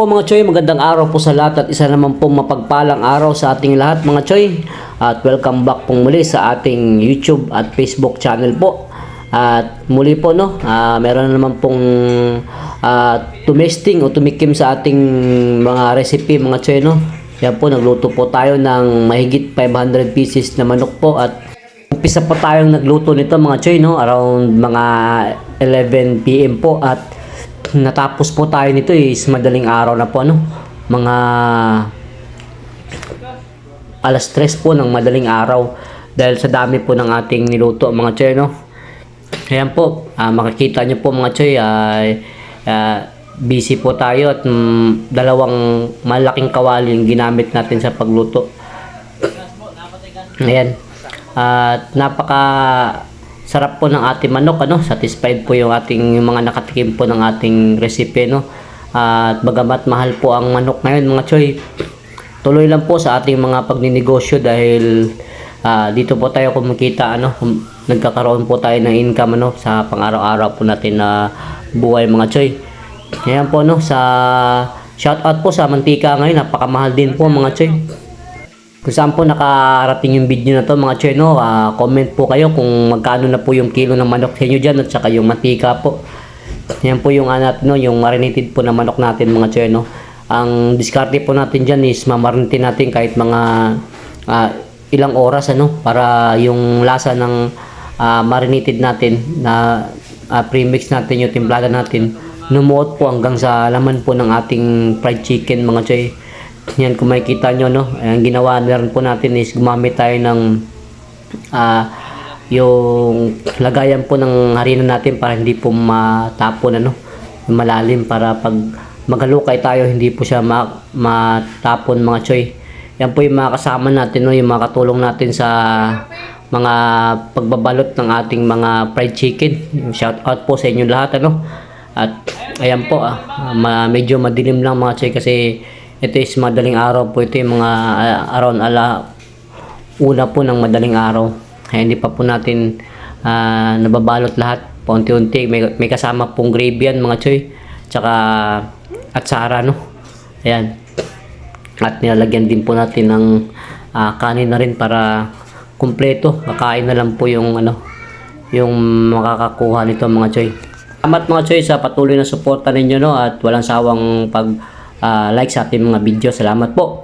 po mga choy, magandang araw po sa lahat at isa naman po mapagpalang araw sa ating lahat mga choy. At welcome back po muli sa ating YouTube at Facebook channel po. At muli po no, ah, meron na naman pong ah, tumesting o tumikim sa ating mga recipe mga choy no. Yan po, nagluto po tayo ng mahigit 500 pieces na manok po at umpisa po tayong nagluto nito mga choy no, around mga 11 PM po at natapos po tayo nito is madaling araw na po ano? Mga alas 3 po ng madaling araw dahil sa dami po ng ating niluto mga choy no? Ayan po ah, makikita nyo po mga choy ay ah, busy po tayo at mm, dalawang malaking kawali yung ginamit natin sa pagluto. Ayan. At napaka sarap po ng ating manok ano? Satisfied po yung ating yung mga nakatikim po ng ating recipe no? At bagamat mahal po ang manok ngayon mga choy tuloy lang po sa ating mga pagninegosyo dahil ah, dito po tayo kumikita ano? Nagkakaroon po tayo ng income ano? Sa pang-araw-araw po natin na buhay mga choy. Ayan po no? Sa shout out po sa mantika ngayon. Napakamahal din po mga choy kung saan po nakarating yung video na to mga choy no, ah, comment po kayo kung magkano na po yung kilo ng manok sa inyo dyan at saka yung mantika po. Yan po yung anat no, yung marinated po na manok natin mga choy no. Ang diskarte po natin dyan is mamarinate natin kahit mga ah, ilang oras ano para yung lasa ng ah, marinated natin na ah, premix natin yung timplada natin numuot po hanggang sa laman po ng ating fried chicken mga choy. Yan kung makikita nyo no, ang ginawa na po natin is gumamit tayo ng ah yung lagayan po ng harina natin para hindi po matapon ano, malalim para pag maghalukay tayo hindi po siya ma- matapon mga choy. Yan po yung mga kasama natin no, yung mga katulong natin sa mga pagbabalot ng ating mga fried chicken. Shout out po sa inyo lahat ano. At ayan po ah, medyo madilim lang mga choy kasi ito is madaling araw po ito yung mga ah, around ala una po ng madaling araw. Kaya hindi pa po natin ah, nababalot lahat. Paunti-unti. May, may kasama pong gravy yan mga choy. Tsaka atsara no. Ayan. At nilalagyan din po natin ng ah, kanin na rin para kumpleto. Kakain na lang po yung ano yung makakakuha nito mga choy. Salamat mga choy sa patuloy na suporta ninyo no at walang sawang pag ah, like sa ating mga video. Salamat po.